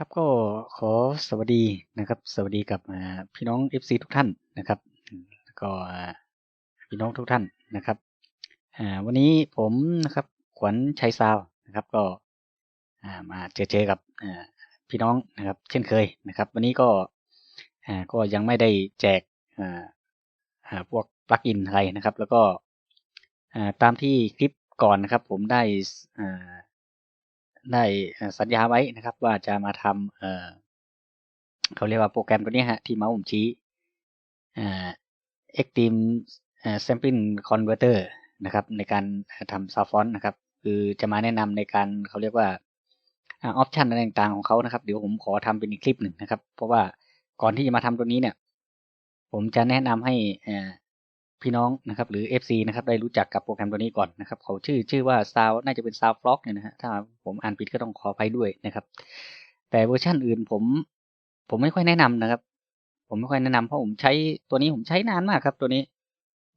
ครับก็ขอสวัสดีนะครับ สวัสดีกับพี่น้อง FC ทุกท่านนะครับก็พี่น้องทุกท่านนะครับวันนี้ผมนะครับขวัญชัยซาวนะครับ ก็มาเจอเจอกับพี่น้องนะครับ เช่นเคยนะครับ วันนี้ก็ก็ยังไม่ได้แจกพวกปลั๊กอินอะไรนะครับ แล้วก็ตามที่คลิปก่อนนะครับ ผมได้ ได้สัญญาไว้นะครับ ว่าจะมาทำเออเขาเรียกว่าโปรแกรมตัวนี้ฮะที่เมาส์ผมชี้อ่า Extreme อ่า Sampling Converter นะครับ ในการทำ Sound Font นะครับ คือจะมาแนะนำในการเขาเรียกว่าออปชันอะไรต่างๆของเขานะครับ เดี๋ยวผมขอทำเป็นอีกคลิปหนึ่งนะครับ เพราะว่าก่อนที่จะมาทำตัวนี้เนี่ย ผมจะแนะนำให้ พี่น้องนะครับหรือ FC นะครับได้รู้จักกับโปรแกรมตัวนี้ก่อนนะครับเขาชื่อชื่อว่า Sound น่าจะเป็น Sound Flock เนี่ยนะฮะถ้าผมอ่านผิดก็ต้องขออภัยด้วยนะครับ แต่เวอร์ชันอื่นผม ผมไม่ค่อยแนะนำนะครับ ผมไม่ค่อยแนะนำเพราะผมใช้ตัวนี้ผมใช้นานมากครับ ตัวนี้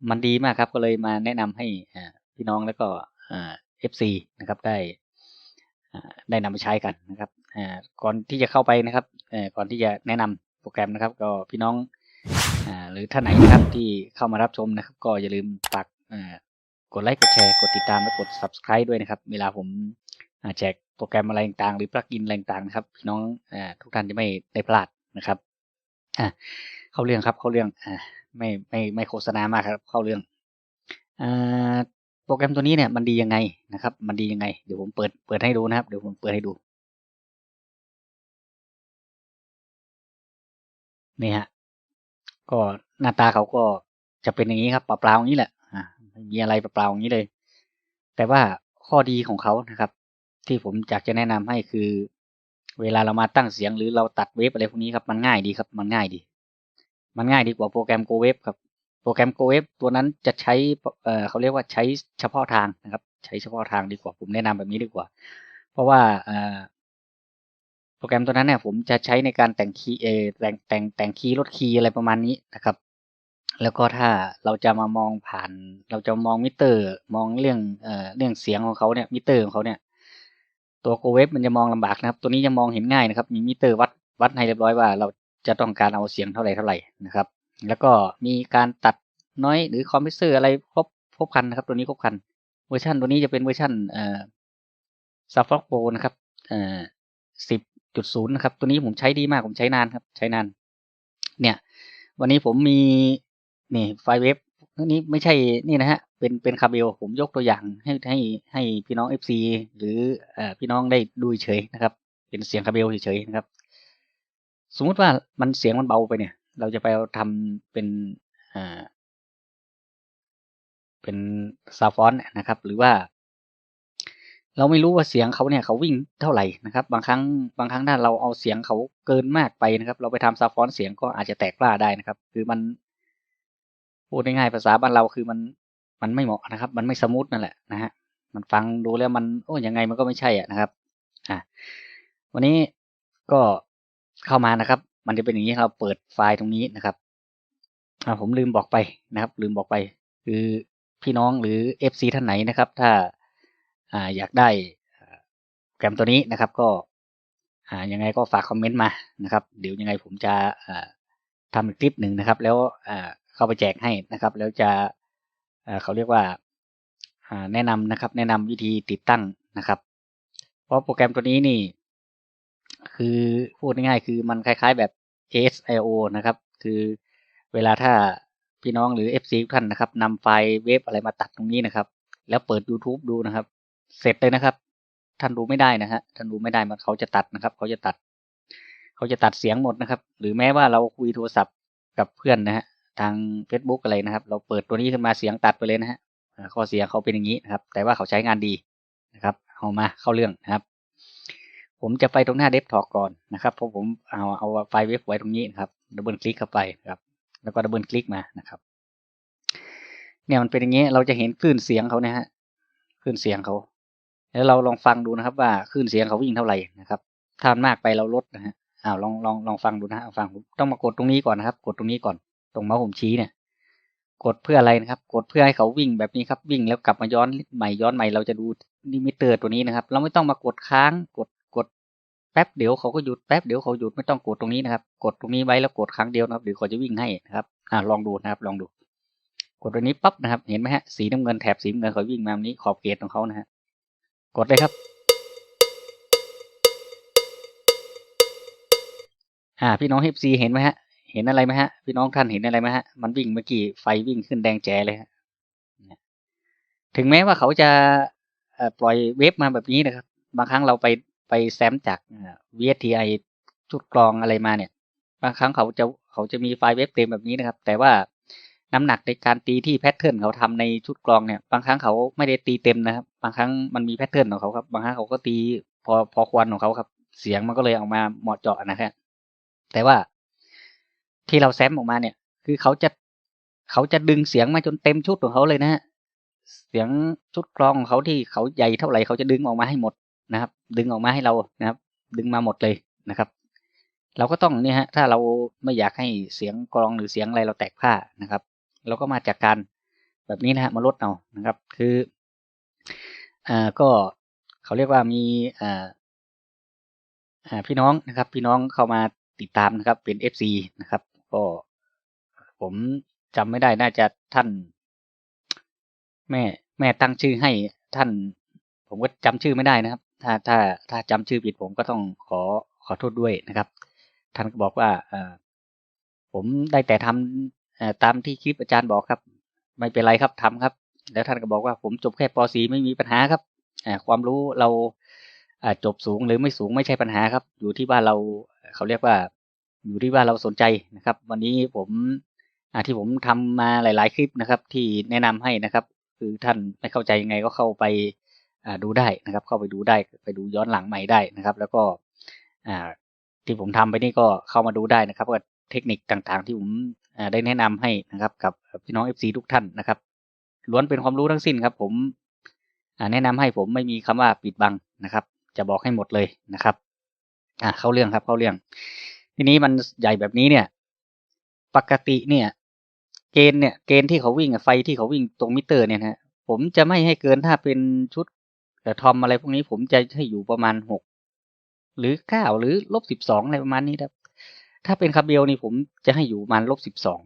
มันดีมากครับ ก็เลยมาแนะนำให้อ่าพี่น้องแล้วก็เอ่า FC นะครับได้ได้นำไปใช้กันนะครับอ่าก่อนที่จะเข้าไปนะครับเอ่อก่อนที่จะแนะนำโปรแกรมนะครับ ก็พี่น้อง หรือท่านไหนนะครับที่เข้ามารับชมนะครับ ก็อย่าลืมฝากกดไลค์กดแชร์กดติดตามและกด subscribe ด้วยนะครับ เวลาผมแจกโปรแกรมอะไรต่างๆหรือปลั๊กอินอะไรต่างๆนะครับพี่น้องอทุกท่านจะไม่ได้พลาดนะครับเข้าเรื่องครับเข้าเรื่องอไม่ไม่ไม่โฆษณามากครับ เข้าเรื่องอโปรแกรมตัวนี้เนี่ยมันดียังไงนะครับ มันดียังไงเดี๋ยวผมเปิดเปิดให้ดูนะครับ เดี๋ยวผมเปิดให้ดูนี่ฮะ ก็หน้าตาเขาก็จะเป็นอย่างนี้ครับเปล่าๆอย่างนี้แหละอ่าไม่มีอะไรเปล่าๆอย่างนี้เลย แต่ว่าข้อดีของเขานะครับ ที่ผมอยากจะแนะนำให้คือ เวลาเรามาตั้งเสียงหรือเราตัดเวฟอะไรพวกนี้ครับมันง่ายดีครับ มันง่ายดี มันง่ายดีกว่าโปรแกรม Go Wave ครับโปรแกรม Go Wave ตัวนั้นจะใช้เอ่อเขาเรียกว่าใช้เฉพาะทางนะครับ ใช้เฉพาะทางดีกว่าผมแนะนำแบบนี้ดีกว่า เพราะว่าเอ่อ โปรแกรมตัวนั้นเนี่ยผมจะใช้ในการแต่งคีย์เออแต่งแต่งแต่งคีย์ลดคีย์อะไรประมาณนี้นะครับ แล้วก็ถ้าเราจะมามองผ่าน เราจะมองมิเตอร์ มองเรื่องเอ่อเรื่องเสียงของเขาเนี่ยมิเตอร์ของเขาเนี่ย ตัวโกเวฟมันจะมองลำบากนะครับ ตัวนี้จะมองเห็นง่ายนะครับ มีมิเตอร์วัดวัดให้เรียบร้อยว่า เราจะต้องการเอาเสียงเท่าไหร่เท่าไหร่นะครับ แล้วก็มีการตัดน้อยหรือคอมเพรสเซอร์อะไรครบครบคันนะครับ ตัวนี้ครบคันเวอร์ชันตัวนี้จะเป็นเวอร์ชันเอ่อซัฟฟอกโปนะครับเอ่อสิบ จุดศูนย์นะครับ ตัวนี้ผมใช้ดีมากผมใช้นานครับ ใช้นาน เนี่ย วันนี้ผมมีนี่ไฟเว็บนี่ไม่ใช่นี่นะฮะ เป็นเป็นคาเบลผมยกตัวอย่างให้ให้ให้พี่น้อง FC หรืออ่พี่น้องได้ดูเฉยนะครับ เป็นเสียงคาเบลเฉยๆนะครับ สมมุติว่ามันเสียงมันเบาไปเนี่ย เราจะไปเอาทำเป็นอ่าเป็นซาวฟอนนะครับ หรือว่า เราไม่รู้ว่าเสียงเขาเนี่ยเขาวิ่งเท่าไหร่นะครับ บางครั้งบางครั้งถ้าเราเอาเสียงเขาเกินมากไปนะครับ เราไปทำซาวฟอนเสียงก็อาจจะแตกพล่าได้นะครับ คือมันพูดง่ายๆภาษาบ้านเราคือมันมันไม่เหมาะนะครับ มันไม่สมูทนั่นแหละนะฮะมันฟังดูแล้วมันโอ้ยังไงมันก็ไม่ใช่อะนะครับอะวันนี้ก็เข้ามานะครับ มันจะเป็นอย่างนี้เราเปิดไฟล์ตรงนี้นะครับอ่าผมลืมบอกไปนะครับ ลืมบอกไป คือพี่น้องหรือ FC ท่านไหนนะครับ ถ้า อยากได้โปรแกรมตัวนี้นะครับ ก็ยังไงก็ฝากคอมเมนต์มานะครับ เดี๋ยวยังไงผมจะทำอีกคลิปหนึ่งนะครับ แล้วเข้าไปแจกให้นะครับ แล้วจะเขาเรียกว่าแนะนำนะครับ แนะนำวิธีติดตั้งนะครับ เพราะโปรแกรมตัวนี้นี่ คือพูดง่ายๆคือมันคล้ายๆแบบ ASIO นะครับ คือเวลาถ้าพี่น้องหรือ FC ทุกท่านนะครับนำไฟล์เวฟอะไรมาตัดตรงนี้นะครับ แล้วเปิด YouTube ดูนะครับ เสร็จเลยนะครับ ท่านดูไม่ได้นะฮะท่านดูไม่ได้มันเขาจะตัดนะครับ เขาจะตัด เขาจะตัดเสียงหมดนะครับ หรือแม้ว่าเราคุยโทรศัพท์กับเพื่อนนะฮะทาง Facebook อะไรนะครับ เราเปิดตัวนี้ขึ้นมาเสียงตัดไปเลยนะฮะข้อเสียเขาเป็นอย่างนี้นะครับ แต่ว่าเขาใช้งานดีนะครับเอามาเข้าเรื่องนะครับ ผมจะไปตรงหน้าเดสก์ท็อปก่อนนะครับเพราะผมเอาเอาไฟล์เว็บไว้ตรงนี้นะครับดับเบิลคลิกเข้าไปครับแล้วก็ดับเบิลคลิกมานะครับเนี่ยมันเป็นอย่างนี้เราจะเห็นคลื่นเสียงเขานะฮะคลื่นเสียงเขา แล้วเราลองฟังดูนะครับ ว่าคลื่นเสียงเขาวิ่งเท่าไหร่นะครับถ้ามากไปเราลดนะฮะอ้าวลองลองลองฟังดูนะฮะฟังต้องมากดตรงนี้ก่อนนะครับ กดตรงนี้ก่อน ตรงเมาส์ผมชี้เนี่ย กดเพื่ออะไรนะครับ กดเพื่อให้เขาวิ่งแบบนี้ครับ วิ่งแล้วกลับมาย้อนใหม่ย้อนใหม่เราจะดูลิมิเตอร์ตัวนี้นะครับ เราไม่ต้องมากดค้างกดกดแป๊บเดี๋ยวเขาก็หยุดแป๊บเดี๋ยวเขาหยุดไม่ต้องกดตรงนี้นะครับ กดตรงนี้ไว้แล้วกดครั้งเดียวนะครับเดี๋ยวเขาจะวิ่งให้นะครับอ่าลองดูนะครับ ลองดู กดตรงนี้ปั๊บนะครับ เห็นไหมฮะสีน้ำเงินแถบสีน้ำเงินเขาวิ่งมาแบบนี้ขอบเกตของเขานะฮะ กดเลยครับ อ่า พี่น้องเฮฟซีเห็นไหมฮะ เห็นอะไรไหมฮะ พี่น้องท่านเห็นอะไรไหมฮะ มันวิ่งเมื่อกี้ไฟวิ่งขึ้นแดงแจ๋เลยฮะ ถึงแม้ว่าเขาจะปล่อยเวฟมาแบบนี้นะครับ บางครั้งเราไปไปแซมจากเอ่อ VSTI ชุดกรองอะไรมาเนี่ย บางครั้งเขาจะเขาจะมีไฟล์เวฟเต็มแบบนี้นะครับ แต่ว่า น้ำหนักในการตีที่แพทเทิร์นเขาทำในชุดกรองเนี่ยบางครั้งเขาไม่ได้ตีเต็มนะครับ บางครั้งมันมีแพทเทิร์นของเขาครับ บางครั้งเขาก็ตีพอพอควรของเขาครับ เสียงมันก็เลยออกมาเหมาะเจาะนะครับแต่ว่าที่เราแซมออกมาเนี่ย คือเขาจะเขาจะดึงเสียงมาจนเต็มชุดของเขาเลยนะฮะเสียงชุดกรองของเขาที่เขาใหญ่เท่าไหร่เขาจะดึงออกมาให้หมดนะครับ ดึงออกมาให้เรานะครับ ดึงมาหมดเลยนะครับ เราก็ต้องเนี่ยฮะถ้าเราไม่อยากให้เสียงกรองหรือเสียงอะไรเราแตกผ้านะครับ เราก็มาจากการแบบนี้นะฮะมาลดเอานะครับ คืออ่าก็เขาเรียกว่ามีอ่าอ่าพี่น้องนะครับ พี่น้องเข้ามาติดตามนะครับ เป็น FC นะครับ ก็ผมจำไม่ได้น่าจะท่าน แม่ แม่ตั้งชื่อให้ท่าน ผมก็จำชื่อไม่ได้นะครับ ถ้าถ้าถ้าจำชื่อผิดผมก็ต้องขอขอโทษด้วยนะครับ ท่านก็บอกว่าเออผมได้แต่ทำเอ่อ ตามที่คลิปอาจารย์บอกครับ ไม่เป็นไรครับทำครับ แล้วท่านก็บอกว่าผมจบแค่ป .4 ไม่มีปัญหาครับความรู้เราจบสูงหรือไม่สูงไม่ใช่ปัญหาครับ อยู่ที่ว่าเราเขาเรียกว่า อยู่ที่ว่าเราสนใจนะครับ วันนี้ผมที่ผมทำมาหลาย ๆ คลิปนะครับ ที่แนะนำให้นะครับ คือท่านไม่เข้าใจยังไงก็เข้าไปดูได้นะครับ เข้าไปดูได้ไปดูย้อนหลังใหม่ได้นะครับ แล้วก็ที่ผมทำไปนี่ก็เข้ามาดูได้นะครับว่า เทคนิคต่างๆ ที่ผมได้แนะนำให้นะครับ กับพี่น้อง FC ทุกท่านนะครับ ล้วนเป็นความรู้ทั้งสิ้นครับ ผมแนะนำให้ผมไม่มีคำว่าปิดบังนะครับ จะบอกให้หมดเลยนะครับ อ่าเข้าเรื่องครับ เข้าเรื่อง ทีนี้มันใหญ่แบบนี้เนี่ย ปกติเนี่ย เกณฑ์เนี่ยเกณฑ์ที่เขาวิ่งไฟที่เขาวิ่งตรงมิเตอร์เนี่ยฮะผมจะไม่ให้เกินถ้าเป็นชุดเอ่ทอมอะไรพวกนี้ผมจะให้อยู่ประมาณหกหรือเก้าหรือลบสิบสองอะไรประมาณนี้ครับ ถ้าเป็นคาเบลนี่ผมจะให้อยู่มาณลบสิบสอง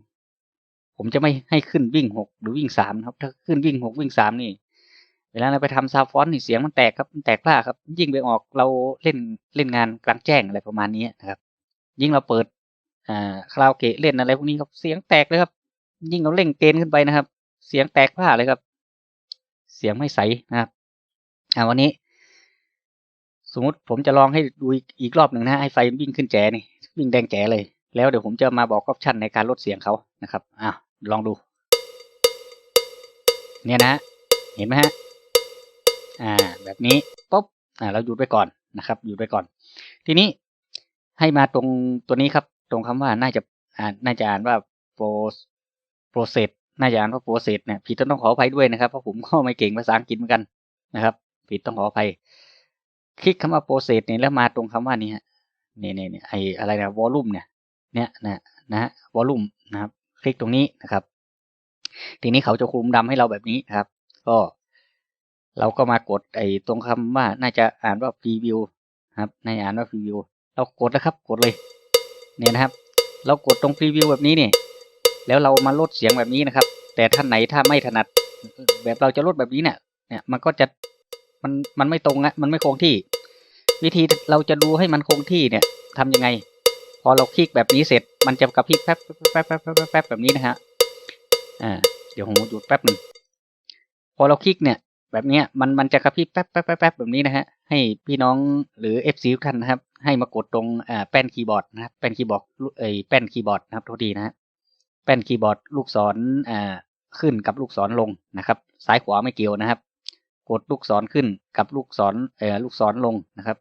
ผมจะไม่ให้ขึ้นวิ่งหกหรือวิ่งสามครับ ถ้าขึ้นวิ่งหกวิ่งสามนี่ เวลาเราไปทำซาวฟอนนี่เสียงมันแตกครับมันแตกพลาครับ ยิ่งไปออกเราเล่นเล่นงานกลางแจ้งอะไรประมาณนี้นะครับ ยิ่งเราเปิดอ่าคาราโอเกะเล่นอะไรพวกนี้ครับเสียงแตกเลยครับ ยิ่งเราเล่งเกณฑ์ขึ้นไปนะครับ เสียงแตกผ้าเลยครับ เสียงไม่ใสนะครับอ่าวันนี้ สมมติผมจะลองให้ดูอีกอีกรอบหนึ่งนะให้ไฟวิ่งขึ้นแจนี่ วิ่งแดงแจ๋เลย แล้วเดี๋ยวผมจะมาบอกออปชันในการลดเสียงเขานะครับอ่าลองดู เนี่ยนะเห็นไหมฮะอ่า แบบนี้ปุ๊บอ่าเราหยุดไปก่อนนะครับหยุดไปก่อน ทีนี้ให้มาตรงตัวนี้ครับ ตรงคำว่าน่าจะอ่านน่าจะอ่านว่า pro process น่าจะอ่านว่า process เนี่ยผิดต้องขออภัยด้วยนะครับเพราะผมก็ไม่เก่งภาษาอังกฤษเหมือนกันนะครับ ผิดต้องขออภัย คลิกคำว่า process เนี่ยแล้วมาตรงคำว่านี้ฮะ เนี่ยเนี่ยเนี่ยไออะไรนะ volume เนี่ยเนี่ยนะนะฮะ volume นะครับ คลิกตรงนี้นะครับ ทีนี้เขาจะคลุมดำให้เราแบบนี้นครับ ก็เราก็มากดไอตรงคำว่าน่าจะอ่านว่า preview นะครับน่าจะอ่านว่า preview เรากดแล้วครับ กดเลย เนี่ยนะครับ เรากดตรง preview แบบนี้เนี่ยแล้วเรามาลดเสียงแบบนี้นะครับ แต่ท่านไหนถ้าไม่ถนัด แบบเราจะลดแบบนี้เนี่ย เนี่ยมันก็จะมันมันไม่ตรงนะมันไม่คงที่ วิธีเราจะดูให้มันคงที่เนี่ยทำยังไง พอเราคลิกแบบนี้เสร็จ มันจะกระพริบแป๊บแป๊บแป๊บแป๊บแป๊บแป๊บแบบนี้นะฮะอ่าเดี๋ยวผมหยุดแป๊บหนึ่งพอเราคลิกเนี่ย แบบเนี้ยมันมันจะกระพริบแป๊บแป๊บแป๊บแป๊บแบบนี้นะฮะให้พี่น้องหรือ FC ทุกท่านนะครับ ให้มากดตรงอ่าแป้นคีย์บอร์ดนะครับแป้นคีย์บอร์ดเอ้ยแป้นคีย์บอร์ดนะครับโทษทีนะฮะแป้นคีย์บอร์ดลูกศรอ่าขึ้นกับลูกศรลงนะครับ ซ้ายขวาไม่เกี่ยวนะครับ กดลูกศรขึ้นกับลูกศรเอ่อลูกศรลงนะครับ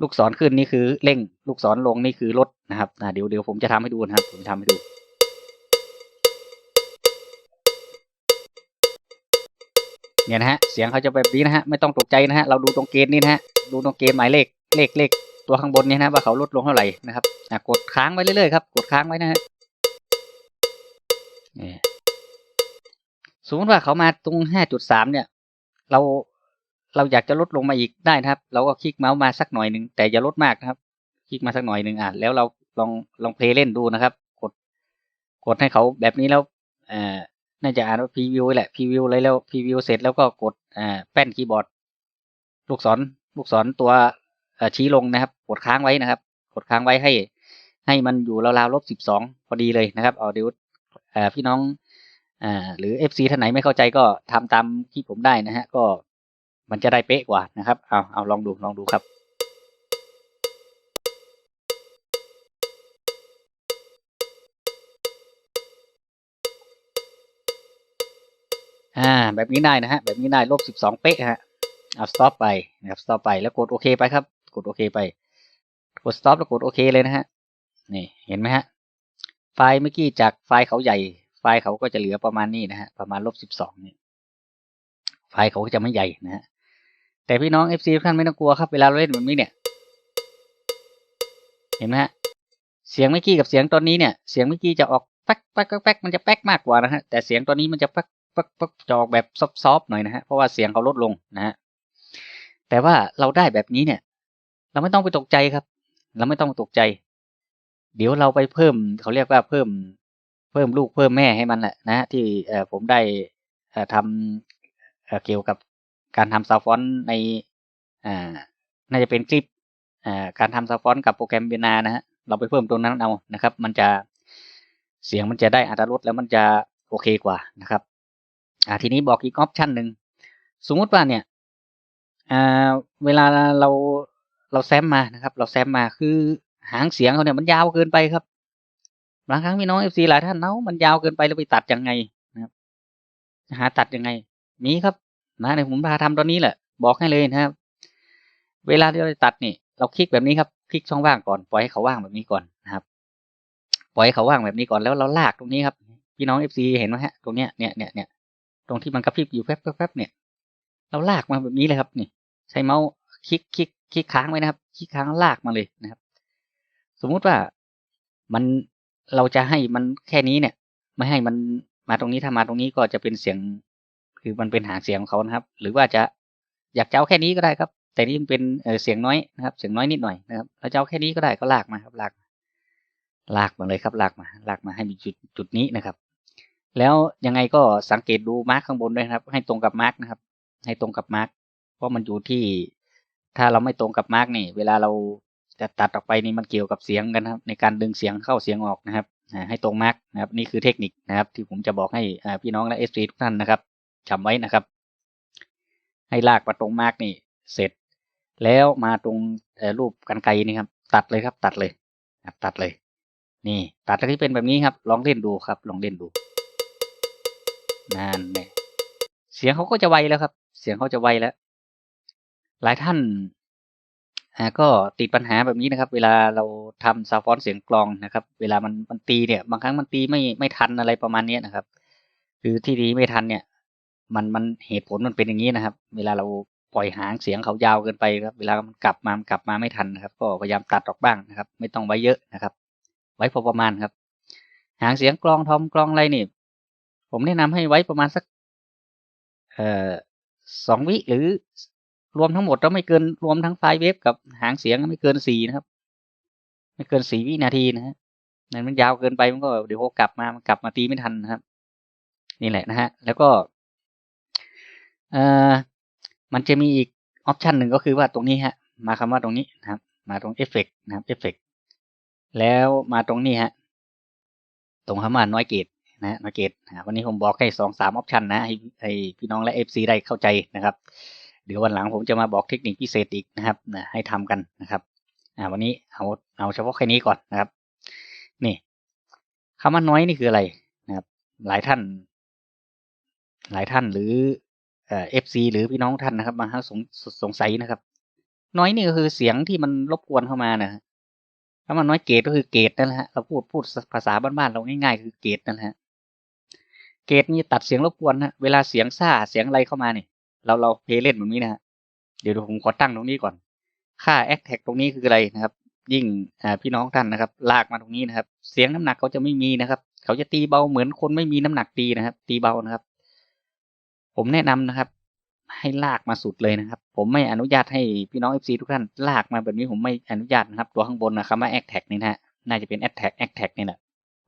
ลูกศรขึ้นนี่คือเร่ง ลูกศรลงนี่คือลดนะครับเดี๋ยวเดี๋ยวผมจะทำให้ดูนะครับ ผมทำให้ดูเนี่ยนะฮะเสียงเขาจะแบบนี้นะฮะไม่ต้องตกใจนะฮะเราดูตรงเกณฑ์นี่นะฮะดูตรงเกณฑ์หมายเลขเลขเลขตัวข้างบนเนี่ยนะว่าเขาลดลงเท่าไหร่นะครับอะกดค้างไว้เรื่อยๆครับกดค้างไว้นะฮะนี่สมมติว่าเขามาตรงห้าจุดสามเนี่ย เราเราอยากจะลดลงมาอีกได้นะครับ เราก็คลิกเมาส์มาสักหน่อยหนึ่งแต่อย่าลดมากนะครับ คลิกมาสักหน่อยหนึ่งอะแล้วเราลองลองเพลย์เล่นดูนะครับ กด กดให้เขาแบบนี้แล้วเอ่อน่าจะอ่านว่าพรีวิวแหละพรีวิวเลยแล้วพรีวิวเสร็จแล้วก็กดอ่าแป้นคีย์บอร์ด ลูกศรลูกศรตัวเอ่อชี้ลงนะครับ กดค้างไว้นะครับ กดค้างไว้ให้ ให้มันอยู่ราวๆลบสิบสองพอดีเลยนะครับเอาเดี๋ยวเอ่อพี่น้อง อ่าหรือเอฟซีท่านไหนไม่เข้าใจก็ทำตามที่ผมได้นะฮะ ก็มันจะได้เป๊ะกว่านะครับเอาเอาลองดูลองดูครับอ่าแบบนี้ได้นะฮะ แบบนี้ได้ลบสิบสองเป๊ะฮะเอา stop ไปนะครับ stop ไปแล้วกดโอเคไปครับ กดโอเคไปกด stop แล้วกดโอเคเลยนะฮะนี่เห็นไหมฮะ ไฟล์เมื่อกี้จากไฟล์เขาใหญ่ ไฟล์เขาก็จะเหลือประมาณนี้นะฮะประมาณลบสิบสองนี่ไฟล์เขาก็จะไม่ใหญ่นะฮะแต่พี่น้อง FC ทุกท่านไม่ต้องกลัวครับเวลาเราเล่นแบบนี้เนี่ย เห็นไหมฮะเสียงเมื่อกี้กับเสียงตอนนี้เนี่ยเสียงเมื่อกี้จะออกแป๊กแป๊กแป๊กมันจะแป๊กมากกว่านะฮะแต่เสียงตอนนี้มันจะแป๊กแป๊กแป๊กจะออกแบบซอฟๆหน่อยนะฮะเพราะว่าเสียงเขาลดลงนะฮะแต่ว่าเราได้แบบนี้เนี่ย เราไม่ต้องไปตกใจครับ เราไม่ต้องตกใจ เดี๋ยวเราไปเพิ่มเขาเรียกว่าเพิ่ม พิ่มลูกเพิ่มแม่ให้มันแหละนะฮะที่ผมได้ทำเกี่ยวกับการทำซาวฟอนในน่าจะเป็นคลิปการทำซาวฟอนกับโปรแกรมเบนานะฮะเราไปเพิ่มตรงนั้นเอานะครับ มันจะเสียงมันจะได้อัตรสแล้วมันจะโอเคกว่านะครับทีนี้บอกอีกออปชันหนึ่งสมมติว่าเนี่ยเวลาเราเราแซมมานะครับ เราแซมมาคือหางเสียงเขาเนี่ยมันยาวเกินไปครับ บางครั้งพี่น้องเอฟซีหลายท่านเนาะมันยาวเกินไปเราไปตัดยังไงนะครับหาตัดยังไง มีครับนะเดี๋ยวผมพาทำตอนนี้แหละ บอกให้เลยนะครับ เวลาที่เราจะตัดนี่ เราคลิกแบบนี้ครับคลิกช่องว่างก่อนปล่อยให้เขาว่างแบบนี้ก่อนนะครับ ปล่อยให้เขาว่างแบบนี้ก่อนแล้วเราลากตรงนี้ครับ พี่น้องเอฟซีเห็นไหมฮะตรงเนี้ยเนี่ยเนี่ยเนี่ยตรงที่มันกระพริบอยู่แป๊บแป๊บแป๊บเนี่ย เราลากมาแบบนี้เลยครับนี่ ใช้เมาส์คลิกคลิกคลิกค้างไว้นะครับ คลิกค้างลากมาเลยนะครับ สมมุติว่ามัน เราจะให้มันแค่นี้เนี่ย ไม่ให้มันมาตรงนี้ถ้ามาตรงนี้ก็จะเป็นเสียง คือมันเป็นหางเสียงของเขานะครับ หรือว่าจะอยากจะเอาแค่นี้ก็ได้ครับ แต่นี่มันเป็นเสียงน้อยนะครับ เสียงน้อยนิดหน่อยนะครับเราจะเอาแค่นี้ก็ได้ก็ลากมาครับลาก ลากมาเลยครับลากมา ลากมาให้มีจุดจุดนี้นะครับ แล้วยังไงก็สังเกตดูมาร์กข้างบนด้วยครับ ให้ตรงกับมาร์กนะครับ ให้ตรงกับมาร์กเพราะมันอยู่ที่ถ้าเราไม่ตรงกับมาร์กนี่ เวลาเรา จะตัดออกไปนี่มันเกี่ยวกับเสียงกันนะครับ ในการดึงเสียงเข้าเสียงออกนะครับให้ตรงมาร์กนะครับ นี่คือเทคนิคนะครับ ที่ผมจะบอกให้พี่น้องและเอฟซีทุกท่านนะครับจำไว้นะครับ ให้ลากมาตรงมาร์กนี่เสร็จ แล้วมาตรงรูปกันไกรนี่ครับ ตัดเลยครับ ตัดเลยตัดเลย นี่ ตัดที่เป็นแบบนี้ครับ ลองเล่นดูครับ ลองเล่นดูนั่นเนี่ยเสียงเขาก็จะไวแล้วครับ เสียงเขาจะไวแล้ว หลายท่าน อ่าก็ติดปัญหาแบบนี้นะครับ เวลาเราทำซาวฟอนเสียงกลองนะครับ เวลามันมันตีเนี่ย บางครั้งมันตีไม่ไม่ทันอะไรประมาณนี้นะครับ คือที่ดีไม่ทันเนี่ย มันมันเหตุผลมันเป็นอย่างนี้นะครับ เวลาเราปล่อยหางเสียงเขายาวเกินไปครับ เวลามันกลับมามันกลับมาไม่ทันนะครับ ก็พยายามตัดออกบ้างนะครับ ไม่ต้องไว้เยอะนะครับ ไว้พอประมาณครับ หางเสียงกลองทอมกลองอะไรนี่ ผมแนะนำให้ไว้ประมาณสัก เอ่อสองวิหรือ รวมทั้งหมดแล้วไม่เกินรวมทั้งไฟล์เวฟกับหางเสียงไม่เกินสี่นะครับ ไม่เกินสี่วินาทีนะฮะนั่นมันยาวเกินไปมันก็เดี๋ยวกลับมามันกลับมาตีไม่ทันนะครับ นี่แหละนะฮะ แล้วก็เอ่อมันจะมีอีกออปชันหนึ่งก็คือว่าตรงนี้ฮะ มาคำว่าตรงนี้นะครับ มาตรงเอฟเฟกนะครับเอฟเฟกแล้วมาตรงนี้ฮะ ตรงคำว่าน้อยเกตนะน้อยเกตวันนี้ผมบอกให้สองสามออปชันนะให้พี่น้องและเอฟซีได้เข้าใจนะครับ เดี๋ยววันหลังผมจะมาบอกเทคนิคพิเศษอีกนะครับนะให้ทำกันนะครับอ่าวันนี้เอาเอาเฉพาะแค่นี้ก่อนนะครับ นี่คำว่าน้อยนี่คืออะไรนะครับ หลายท่าน หลายท่านหรือเอฟซีหรือพี่น้องท่านนะครับบางท่านสงสงสัยนะครับ น้อยนี่ก็คือเสียงที่มันรบกวนเข้ามานะคำว่าน้อยเกตก็คือเกตนั่นแหละฮะเราพูดพูดภาษาบ้านๆเราง่ายๆ คือเกตนั่นแหละเกตนี่ตัดเสียงรบกวนนะเวลาเสียงซ่าเสียงอะไรเข้ามานี่ เราเราเพลย์เล่นแบบนี้นะฮะเดี๋ยวผมขอตั้งตรงนี้ก่อน ค่าแอคแท็กตรงนี้คืออะไรนะครับ ยิ่งพี่น้องท่านนะครับ ลากมาตรงนี้นะครับ เสียงน้ำหนักเขาจะไม่มีนะครับ เขาจะตีเบาเหมือนคนไม่มีน้ำหนักตีนะครับ ตีเบานะครับ ผมแนะนำนะครับ ให้ลากมาสุดเลยนะครับ ผมไม่อนุญาตให้พี่น้อง FC ทุกท่าน ลากมาแบบนี้ผมไม่อนุญาตนะครับ ตัวข้างบนนะคำว่า a c t a g นี่นะฮะน่าจะเป็น a c t a g a c t a g นี่แหละ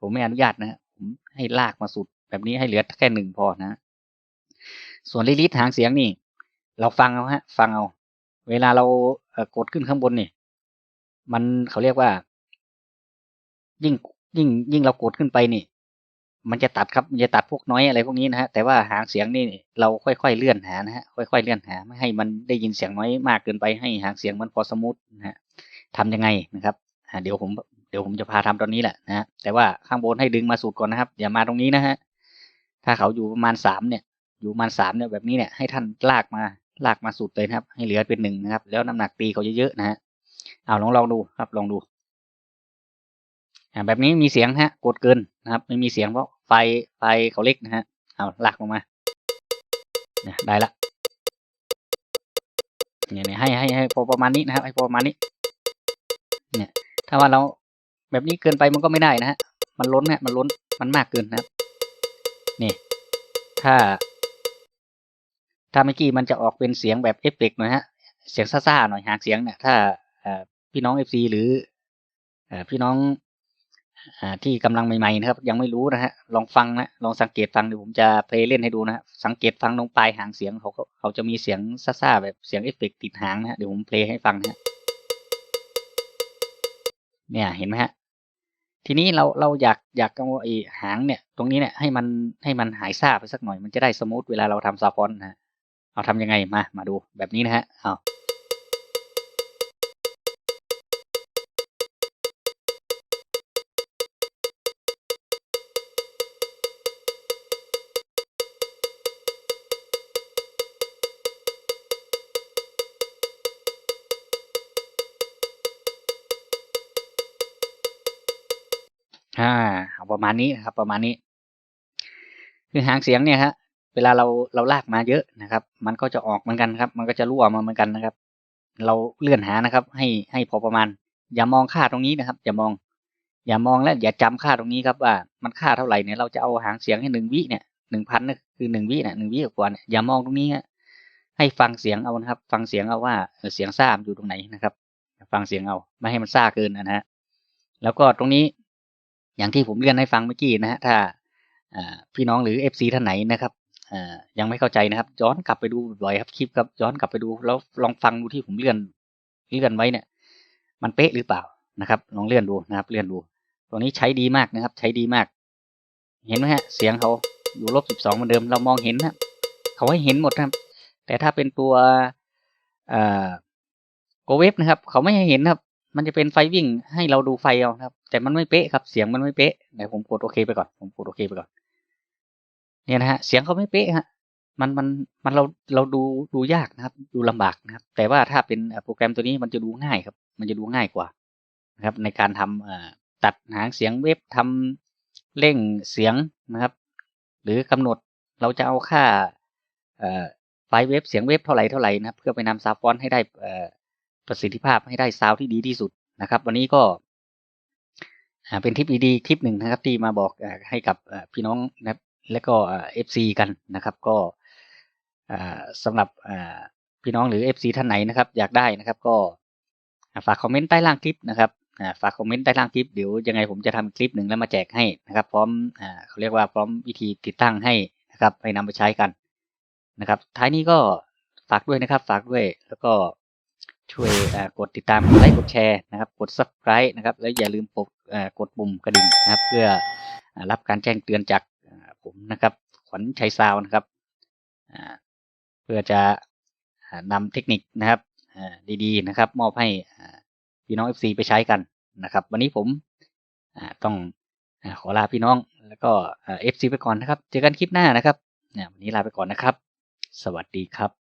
ผมไม่อนุญาตนะฮะผมให้ลากมาสุด แบบนี้ให้เหลือแค่หนึ่งพอนะ ส่วนลิลิตหางเสียงนี่ เราฟังเอาฮะ ฟังเอา เวลาเรากดขึ้นข้างบนนี่ มันเขาเรียกว่า ยิ่งยิ่งยิ่งเรากดขึ้นไปนี่ มันจะตัดครับ มันจะตัดพวกน้อยอะไรพวกนี้นะฮะ แต่ว่าหางเสียงนี่เราค่อยๆเลื่อนหานะฮะ ค่อยๆเลื่อนหา ไม่ให้มันได้ยินเสียงน้อยมากเกินไป ให้หางเสียงมันพอสมูทนะฮะทำยังไงนะครับเดี๋ยวผมเดี๋ยวผมจะพาทำตอนนี้แหละนะฮะแต่ว่าข้างบนให้ดึงมาสุดก่อนนะครับ อย่ามาตรงนี้นะฮะ ถ้าเขาอยู่ประมาณสามเนี่ย อยู่ประมาณสามเนี่ยแบบนี้เนี่ยให้ท่านลากมาลากมาสุดเลยนะครับ ให้เหลือเป็นหนึ่งนะครับ แล้วน้ำหนักตีเขาเยอะๆนะฮะเอาลองลองดูครับลองดูอ่าแบบนี้มีเสียงฮะกดเกินนะครับ ไม่มีเสียงเพราะไฟไฟเขาเล็กนะฮะเอาลากลงมาเนี่ยได้ละเนี่ยเนี่ยให้ให้ให้พอประมาณนี้นะครับ ให้พอประมาณนี้ เนี่ย ถ้าว่าเราแบบนี้เกินไปมันก็ไม่ได้นะฮะมันล้นฮะมันล้นมันมากเกินนะครับ นี่ ถ้า ถ้าเมื่อกี้มันจะออกเป็นเสียงแบบเอฟเฟกต์หน่อยฮะ เสียงซ่าๆหน่อยหางเสียงเนี่ย ถ้าพี่น้องเอฟซีหรือพี่น้องอที่กำลังใหม่ๆนะครับ ยังไม่รู้นะฮะ ลองฟังนะ ลองสังเกตฟังเดี๋ยวผมจะเพลย์เล่นให้ดูนะฮะ สังเกตฟังตรงปลายหางเสียงเขาเขาจะมีเสียงซ่าๆแบบเสียงเอฟเฟกต์ติดหางนะฮะ เดี๋ยวผมเพลย์ให้ฟังนะฮะ เนี่ยเห็นไหมฮะ ทีนี้เราเราอยากอยากเอาไอ้หางเนี่ย ตรงนี้เนี่ยให้มันให้มันหายซ่าไปสักหน่อย มันจะได้สมูทเวลาเราทำซาฟอนนะฮะ เอาทำยังไงมา มาดูแบบนี้นะฮะเอาอ่าเอาประมาณนี้นะครับ ประมาณนี้ คือหางเสียงเนี่ยฮะ เวลาเราเราลากมาเยอะนะครับ มันก็จะออกเหมือนกันครับ มันก็จะรั่วมาเหมือนกันนะครับ เราเลื่อนหานะครับ ให้ให้พอประมาณ อย่ามองค่าตรงนี้นะครับ อย่ามอง อย่ามองและอย่าจำค่าตรงนี้ครับว่ามันค่าเท่าไหร่เนี่ยเราจะเอาหางเสียงให้หนึ่งวิเนี่ยหนึ่งพันนี่คือหนึ่งวิเนี่ยหนึ่งวิกว่าเนี่ยอย่ามองตรงนี้ฮะให้ฟังเสียงเอานะครับ ฟังเสียงเอาว่าเสียงซ่ามอยู่ตรงไหนนะครับ ฟังเสียงเอาไม่ให้มันซ่าเกินนะฮะแล้วก็ตรงนี้อย่างที่ผมเรียนให้ฟังเมื่อกี้นะฮะถ้าพี่น้องหรือเอฟซีท่านไหนนะครับ ยังไม่เข้าใจนะครับ ย้อนกลับไปดูบ่อยครับคลิปครับย้อนกลับไปดู แล้วลองฟังดูที่ผมเลื่อนเลื่อนไว้เนี่ย มันเป๊ะหรือเปล่านะครับ ลองเลื่อนดูนะครับ เลื่อนดูตัวนี้ใช้ดีมากนะครับ ใช้ดีมาก เห็นไหมฮะ เสียงเขาอยู่ลบสิบสองเหมือนเดิมเรามองเห็นนะเขาให้เห็นหมดครับ แต่ถ้าเป็นตัวโกเวฟนะครับ เขาไม่ให้เห็นครับ มันจะเป็นไฟวิ่งให้เราดูไฟเอาครับ แต่มันไม่เป๊ะครับ เสียงมันไม่เป๊ะเดี๋ยวผมกดโอเคไปก่อน ผมกดโอเคไปก่อน เนี่ยนะฮะเสียงเขาไม่เป๊ะฮะมันมันมันเราเราดูดูยากนะครับ ดูลำบากนะครับ แต่ว่าถ้าเป็นโปรแกรมตัวนี้มันจะดูง่ายครับ มันจะดูง่ายกว่านะครับ ในการทำตัดหางเสียงเว็บทำเร่งเสียงนะครับ หรือกำหนดเราจะเอาค่าไฟเว็บเสียงเว็บเท่าไหร่เท่าไหร่นะครับ เพื่อไปนำซาวฟอนให้ได้ประสิทธิภาพให้ได้ซาวที่ดีที่สุดนะครับ วันนี้ก็เป็นทิปดีๆคลิปหนึ่งนะครับ ที่มาบอกให้กับพี่น้องนะครับ และก็เอฟซีกันนะครับ ก็สำหรับพี่น้องหรือ FC ท่านไหนนะครับ อยากได้นะครับ ก็ฝากคอมเมนต์ใต้ล่างคลิปนะครับฝากคอมเมนต์ใต้ล่างคลิปเดี๋ยวยังไงผมจะทำคลิปหนึ่งแล้วมาแจกให้นะครับ พร้อมเขาเรียกว่าพร้อมวิธีติดตั้งให้นะครับให้นำไปใช้กันนะครับ ท้ายนี้ก็ฝากด้วยนะครับ ฝากด้วยแล้วก็ช่วยกดติดตามกดไลค์กดแชร์นะครับ กด subscribe นะครับ แล้วอย่าลืมกดกดปุ่มกระดิ่งนะครับ เพื่อรับการแจ้งเตือนจาก ผมนะครับ ขวัญชัยซาวนะครับเพื่อจะนำเทคนิคนะครับดีๆนะครับ มอบให้พี่น้อง FC ไปใช้กันนะครับ วันนี้ผมต้องขอลาพี่น้องแล้วก็เอฟซีไปก่อนนะครับ เจอกันคลิปหน้านะครับวันนี้ลาไปก่อนนะครับ สวัสดีครับ